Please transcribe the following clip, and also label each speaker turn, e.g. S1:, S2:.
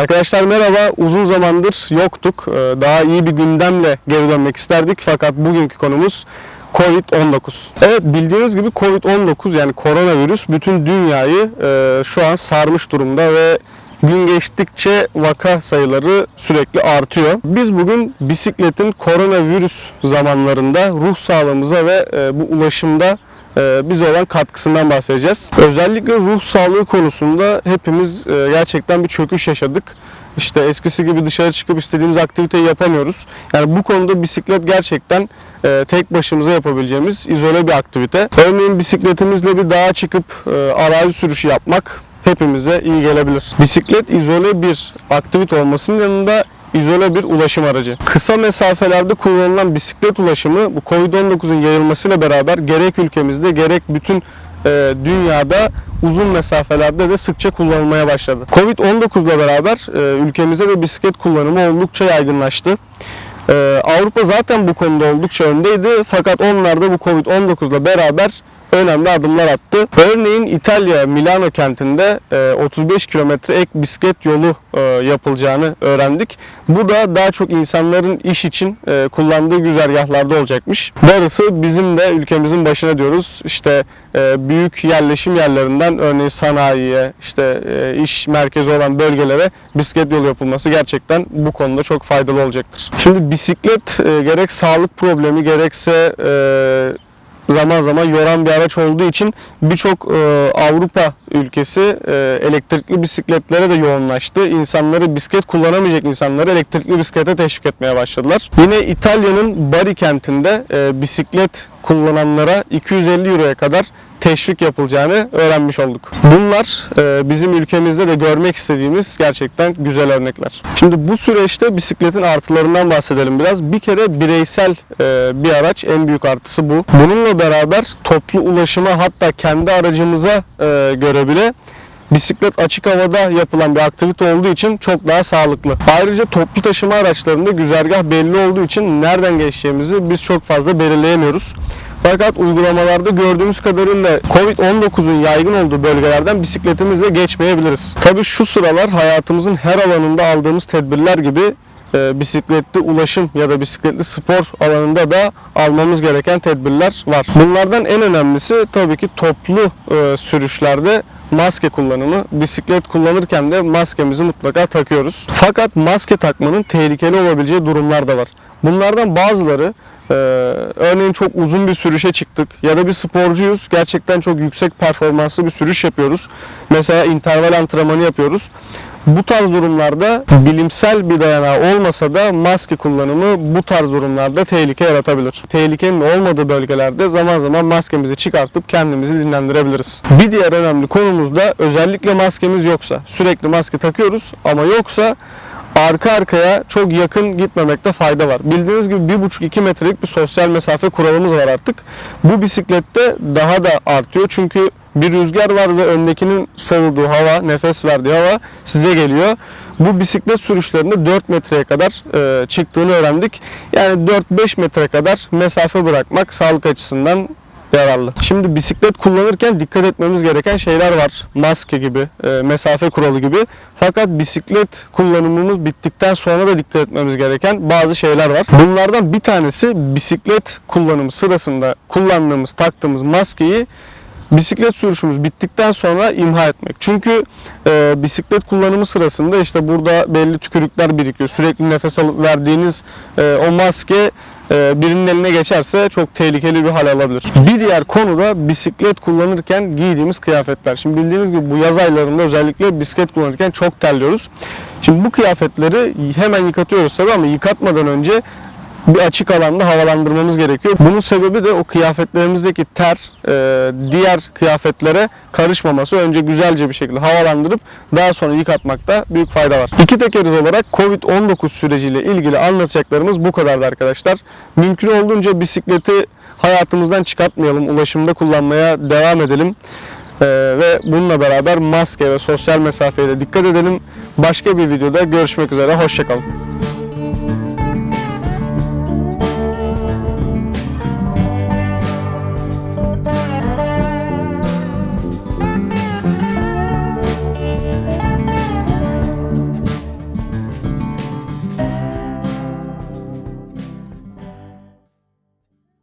S1: Arkadaşlar merhaba. Uzun zamandır yoktuk. Ee, Daha iyi bir gündemle geri dönmek isterdik. Fakat bugünkü konumuz Covid-19. Evet bildiğiniz gibi Covid-19 yani koronavirüs bütün dünyayı e, şu an sarmış durumda ve gün geçtikçe vaka sayıları sürekli artıyor. Biz bugün bisikletin koronavirüs zamanlarında ruh sağlığımıza ve e, bu ulaşımda bize olan katkısından bahsedeceğiz. Özellikle ruh sağlığı konusunda hepimiz e, gerçekten bir çöküş yaşadık. İşte eskisi gibi dışarı çıkıp istediğimiz aktiviteyi yapamıyoruz. Yani bu konuda bisiklet gerçekten e, tek başımıza yapabileceğimiz izole bir aktivite. Örneğin bisikletimizle bir dağa çıkıp e, arazi sürüşü yapmak hepimize iyi gelebilir. Bisiklet izole bir aktivite olmasının yanında izole bir ulaşım aracı. Kısa mesafelerde kullanılan bisiklet ulaşımı bu Covid-19'un yayılmasıyla beraber gerek ülkemizde gerek bütün e, dünyada uzun mesafelerde de sıkça kullanılmaya başladı. Covid-19 ile beraber e, ülkemizde de bisiklet kullanımı oldukça yaygınlaştı. Ee, Avrupa zaten bu konuda oldukça öndeydi fakat onlar da bu Covid-19 ile beraber önemli adımlar attı. Örneğin İtalya Milano kentinde e, 35 kilometre ek bisiklet yolu e, yapılacağını öğrendik. Bu da daha çok insanların iş için e, kullandığı güzergahlarda olacakmış. Darısı bizim de ülkemizin başına diyoruz. İşte e, büyük yerleşim yerlerinden örneğin sanayiye, işte e, iş merkezi olan bölgelere bisiklet yolu yapılması gerçekten bu konuda çok faydalı olacaktır. Şimdi bisiklet e, gerek sağlık problemi gerekse e, zaman zaman yoran bir araç olduğu için birçok e, Avrupa ülkesi e, elektrikli bisikletlere de yoğunlaştı. İnsanları bisiklet kullanamayacak insanları elektrikli bisiklete teşvik etmeye başladılar. Yine İtalya'nın Bari kentinde e, bisiklet kullananlara 250 euroya kadar teşvik yapılacağını öğrenmiş olduk. Bunlar e, bizim ülkemizde de görmek istediğimiz gerçekten güzel örnekler. Şimdi bu süreçte bisikletin artılarından bahsedelim biraz. Bir kere bireysel e, bir araç en büyük artısı bu. Bununla beraber toplu ulaşıma hatta kendi aracımıza e, göre bile bisiklet açık havada yapılan bir aktivite olduğu için çok daha sağlıklı. Ayrıca toplu taşıma araçlarında güzergah belli olduğu için nereden geçeceğimizi biz çok fazla belirleyemiyoruz. Fakat uygulamalarda gördüğümüz kadarıyla Covid-19'un yaygın olduğu bölgelerden bisikletimizle geçmeyebiliriz. Tabii şu sıralar hayatımızın her alanında aldığımız tedbirler gibi e, bisikletli ulaşım ya da bisikletli spor alanında da almamız gereken tedbirler var. Bunlardan en önemlisi tabii ki toplu e, sürüşlerde maske kullanımı. Bisiklet kullanırken de maskemizi mutlaka takıyoruz. Fakat maske takmanın tehlikeli olabileceği durumlar da var. Bunlardan bazıları e, örneğin çok uzun bir sürüşe çıktık ya da bir sporcuyuz. Gerçekten çok yüksek performanslı bir sürüş yapıyoruz. Mesela interval antrenmanı yapıyoruz. Bu tarz durumlarda bilimsel bir dayanağı olmasa da maske kullanımı bu tarz durumlarda tehlike yaratabilir. Tehlikenin olmadığı bölgelerde zaman zaman maskemizi çıkartıp kendimizi dinlendirebiliriz. Bir diğer önemli konumuz da özellikle maskemiz yoksa, sürekli maske takıyoruz ama yoksa arka arkaya çok yakın gitmemekte fayda var. Bildiğiniz gibi 1,5-2 metrelik bir sosyal mesafe kuralımız var artık. Bu bisiklette daha da artıyor çünkü bir rüzgar var ve öndekinin soluduğu hava, nefes verdiği hava size geliyor. Bu bisiklet sürüşlerinde 4 metreye kadar e, çıktığını öğrendik. Yani 4-5 metre kadar mesafe bırakmak sağlık açısından yararlı. Şimdi bisiklet kullanırken dikkat etmemiz gereken şeyler var. Maske gibi, e, mesafe kuralı gibi. Fakat bisiklet kullanımımız bittikten sonra da dikkat etmemiz gereken bazı şeyler var. Bunlardan bir tanesi bisiklet kullanımı sırasında kullandığımız, taktığımız maskeyi bisiklet sürüşümüz bittikten sonra imha etmek. Çünkü e, bisiklet kullanımı sırasında işte burada belli tükürükler birikiyor. Sürekli nefes alıp verdiğiniz e, o maske e, birinin eline geçerse çok tehlikeli bir hal alabilir. Bir diğer konu da bisiklet kullanırken giydiğimiz kıyafetler. Şimdi bildiğiniz gibi bu yaz aylarında özellikle bisiklet kullanırken çok terliyoruz. Şimdi bu kıyafetleri hemen yıkatıyoruz tabii ama yıkatmadan önce bir açık alanda havalandırmamız gerekiyor. Bunun sebebi de o kıyafetlerimizdeki ter e, diğer kıyafetlere karışmaması. Önce güzelce bir şekilde havalandırıp daha sonra yıkatmakta büyük fayda var. İki tekeriz olarak Covid-19 süreciyle ilgili anlatacaklarımız bu kadardı arkadaşlar. Mümkün olduğunca bisikleti hayatımızdan çıkartmayalım. Ulaşımda kullanmaya devam edelim. Ee, ve bununla beraber maske ve sosyal mesafeye de dikkat edelim. Başka bir videoda görüşmek üzere. Hoşçakalın.